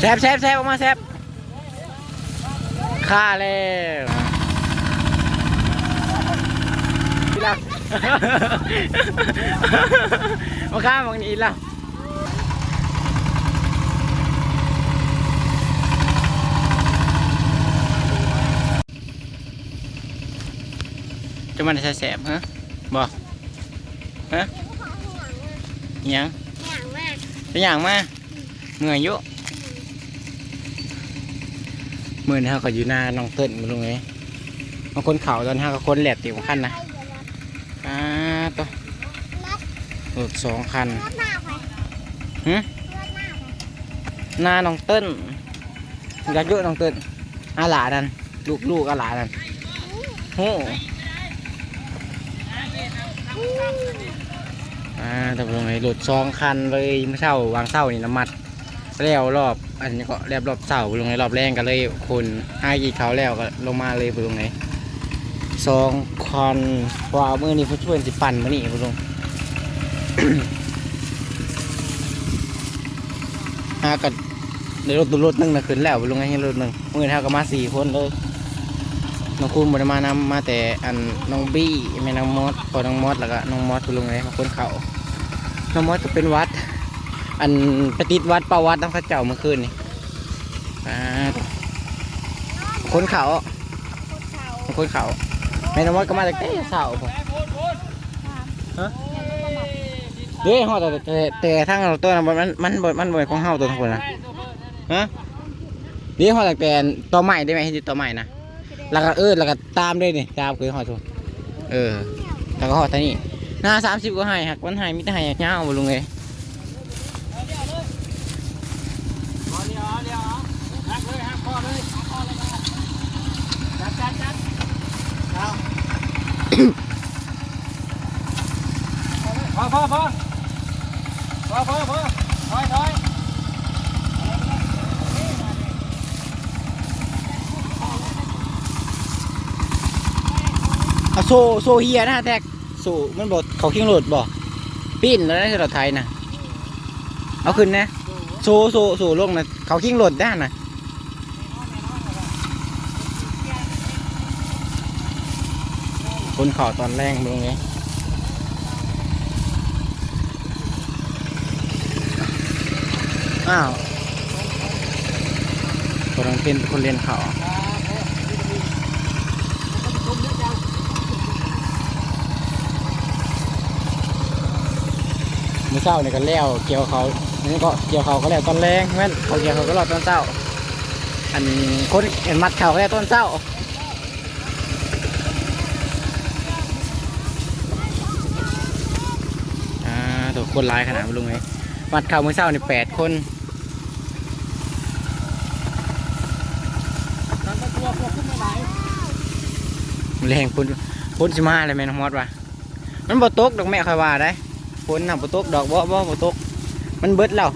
แซบแซบแซบออกมาแซบฆ่าแล้วพี่ละมาฆ่าบางนี้ละจะมันจะแสบฮะบอกฮะอิหยังอย่างมากเป็นอย่างมาเมื่อยอยุเมื่อนี้เขาก็อยู่หน้าน้องเติ้ลมาลงไงบางคนเขาตอนห้าก็คนแหลบติวขั้นนะอ่าตัวรถสองคันรถหน้าไปหึหน้าน้องเติ้ลอยากอยุน้องเติ้ลอาหลานั่นลูกลูกอาหลานั่นโอ้อ่าแต่ลงไงรถสองคันเลยเมื่อเช้าวางเช้านี่น้ำมัด แล้วรอบอันนี้ก็แล้วรอบเสาลงในรอบแรงกันเลยคนห้ากี่เขาแล้วก็ลงมาเลยไปลงไหนสองคันเพราะว่ามือนี้ผู้ช่วยสิปั่นมือนี้ไปลงห้ากันในรถตัวรถนึงนะขึ้นแล้วไปลงไงให้รถหนึ่งมือเท่าก็มาสี่คนเลยน้องคุณบไดมานำมาแต่อันน้องบี้แม่น้องมอสพอน้องมอสแล้วก็น้องมอสไปลงไงมาคนเขาน้องมอสก็เป็นวัด อันไปติดวัดป่าวัดน้ำข้าเจ้าเมื่อคืนนี่อ่าคนเขาคนเขาคนเขาแม่นวัดก็มาจากเต้เสาผมฮะเด้ฮอแต่แต่แต่ทงเราตัวนั้นมันมันมันมันบ่เป็นของเฮาตัวทั้งคนนะฮะเด้ฮอแต่แต่ต่อใหม่ได้ไหมให้ติดต่อใหม่นะแล้วก็เออแล้วก็ตามด้วยนี่ตามคือฮอทุกเออแล้วก็ฮอดท่านี่หน้าสามสิบก็ให้หักวันให้มิตรให้ยาวบ่ลุงเลย พอพอพอพอพอพอถอยถอยเอาโซโซเฮียนะแท็กโซมันบอกเขาเคียงโหลดบอกปิ้นแล้วนะเราไทยนะเอาขึ้นนะโซโซโซลงนะเขาเคียงโหลดได้นะ คนเข่าตอนแรงตรงนี้อ้าวคนนั้นเป็นคนเรียนเขาเมื่อเช้าเนี่ยก็แล้วเกี่ยวเขานี่ก็เกี่ยวเขาก็แล้วตอนแรงแม่นเขาเกี่ยวเขาก็รอตอนเช้า อันคนเห็นมัดเขาก็แล้วตอนเช้า ตัวคนร้ายขนาดลุงเลยมัดเขาเมื่อเช้านี่แปดคนนั่นมันพวกขึ้นไม่ไหลแรงคนคนสิมาเลยแม่น้องมอดว่ะมันบ่ตกดอกแม่คอยว่าได้คนน่ะบ่ตกดอกบ่บ่บ่ตก มันเบิดแล้ว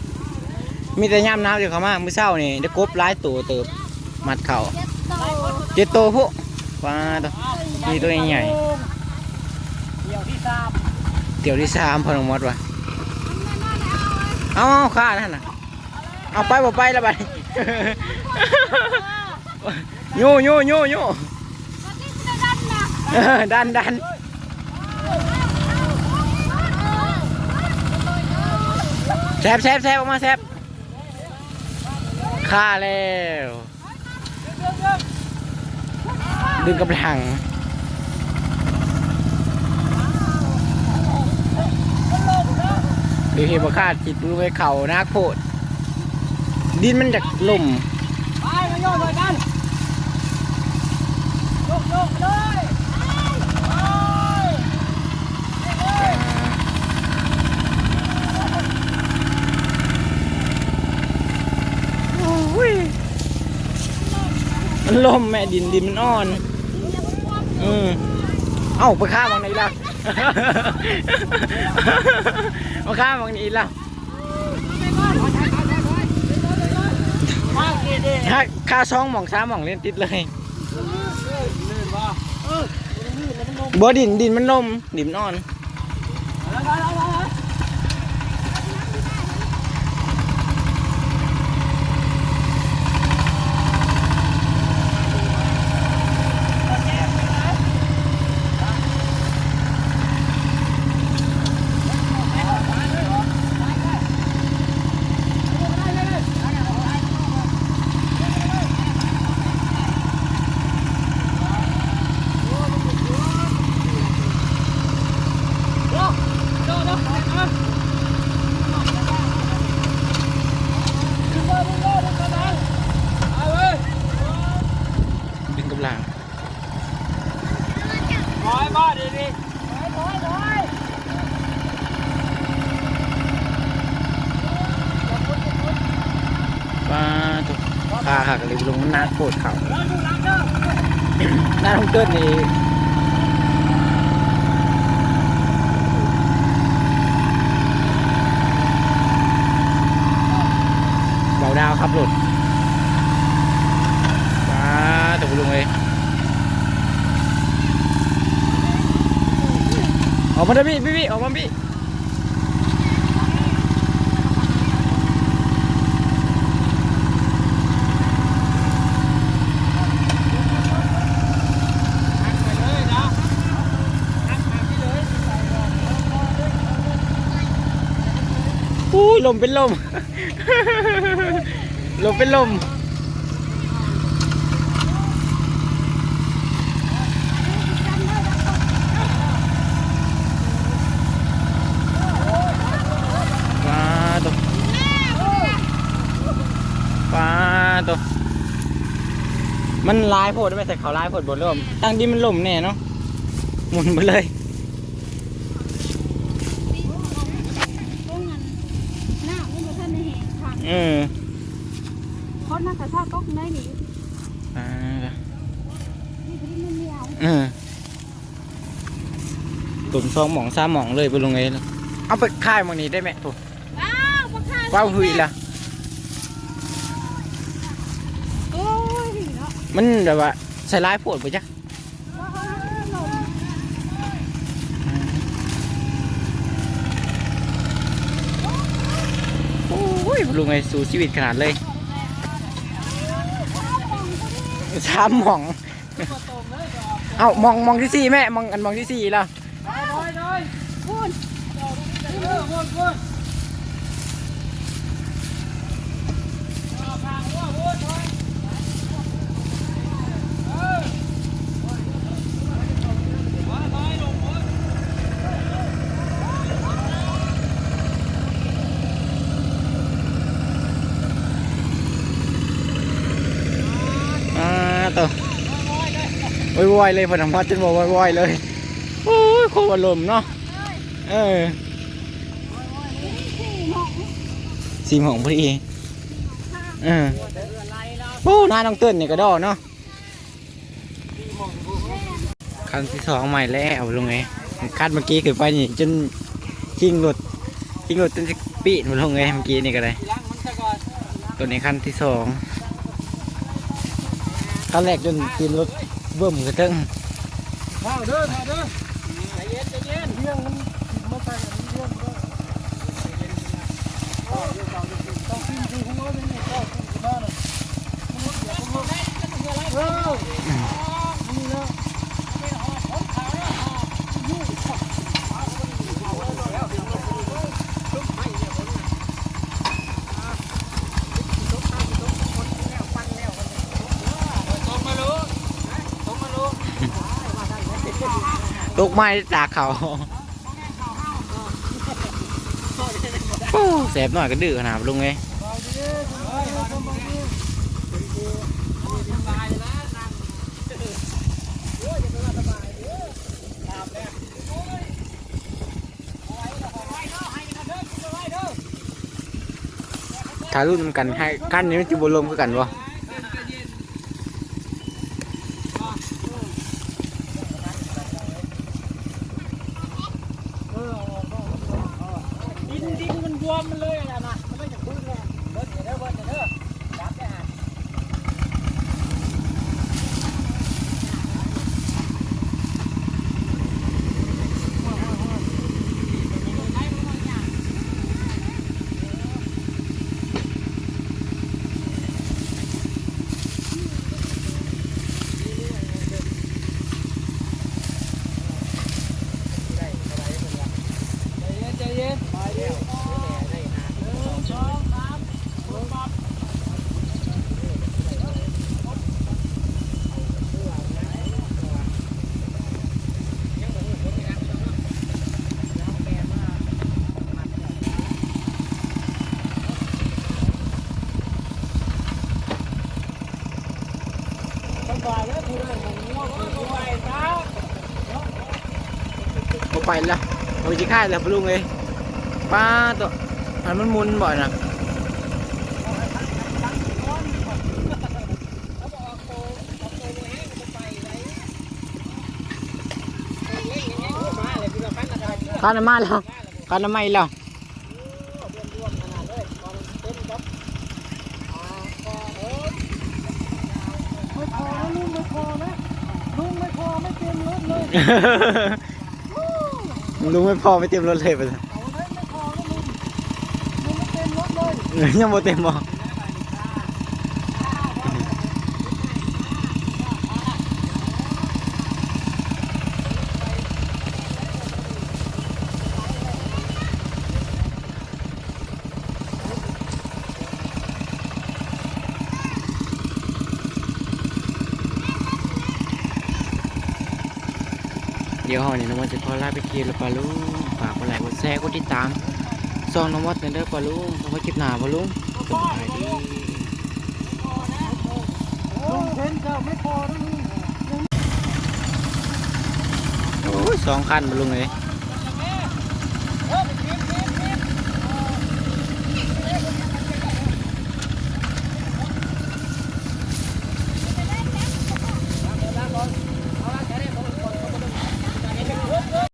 มีแต่ย่ามน้ำเดี๋ยวเขามามือเช้านี่ได้กบหลายตัวเติบมัดเข่าเจ็ดโตเจ็ดตัวพวกว้าตัวมีตัวใหญ่เดี่ยวที่สามเดี๋ยวที่สามพอน้องมดว่ะ เอาเอาข้านั่นน่ะเอาไปบ่ไปแล้วไปโย่โย่โย่โย่วันนี้จะดันนะเออดันดันแซบแซบแซบออกมาแซบฆ่าแล้ว ดึงกำลังดู เห็นบ่คาดจิตดูไปเข่านักโพด ดินมันจากล่มไปมาโยนเลยกันโยกโยกเลยไปมันล่มแม่ดินดินมันอ่อน อืมเอ้าไปข้ามบางนี้แล้ว มาข้ามบางนี้แล้วถ้าค่าช่องหม่องซ้ำหม่องเล่นติดเลยเออลื่นแล้วมันลงบ่ดินดินมันนมดินนอน แล้วแล้วแล้วแล้วาหักเลยลุงนนาโคตรเขาหน้าต้องเกิดนี่เบาดาวครับหลุดมาแต่คุณลุงเลยออกมาเด้อพี่พี่พี่ออกมาพี่ อุ้ยลมเป็นลม ลมเป็นลมปลาตัวปลาตัวมันลายโพดไม่ใส่เขาลายโพดบนลมตั้งที่มันลมแน่เนาะหมุนไปเลย ตรงนั้นหน้าไม่มาท่านในแห่งทาง เออคนนักกระชากก็ได้หนีอ่านี่คือมันไม่เอาเออตุ่มซองหมองซาหมองเลยไปลงไงเอาไปค่ายหมองนี้ได้ไหมถูกอ้าวมาฆ่าว้าวหุยละโอ้ยเนาะมันแบบว่าใส่ลายโพดไปจ้ะ ว่าเขาหลง โอ้ยลุงไงสู้ชีวิตขนาดเลยสามหมอง เอามองมองที่สี่แม่มองอันมองที่สี่แล้วพูดอ่าตัว วอยวอยเลยพนักงานจนบอกวอยวอยเลยโอ้ยโคตรอารมณ์เนาะเออสีหมองพอดีเออโอ้หน้าน้องเติ้ลนี่ยก็ดอเนาะคันที่สองใหม่แล้วลุงไงคัดเมื่อกี้คือไปนี่จนชิงหลุดชิงหลุดจนปีนหมดลงไงเมื่อกี้นี่ก็ได้ตัวนี้คันที่สอง คันแรกจนตีนรถเบิ่มกระเตึงมาเด้อมาเด้อใจเย็นใจเย็นเรื่องมันมาใส่เรื่องก็ต้องขึ้นที่หัวนี่ก็ขึ้นที่บ้านเออนี่นะ ตกไม้ตากเขาโอ้แสบหน่อยก็ดื้อขนาดลุงไงถ้ารุ่นนำกันให้กั้นนี้มันจะบลมคือกันวะ pay lah Kalau cik hai lah belum eh Pa tu Alam mun buat nak ข้าน้ำมันแล้วขาน้ำมันแล้วไม่พอนะลุงไม่พอนะลุงไม่พอไม่เต็มรถเลย ลุงไม่พอไม่เต็มรถเลยไปะเอาไหมไม่พอนะลุงลุงไม่เต็มรถเลยยังบ่เต็มบ่เดี๋ยวเฮานี่น้องมดจะขอลาไปกินแล้วปะลุงฝากกดไลค์กดแชร์กดติดตามซองน้องมดหน่อยเด้อปะลุงขอคลิปหน้าปะลุงสบายดีลุงเห็นเจ้าไม่พอนะลุงโอ้ยสองคันปะลุงเลย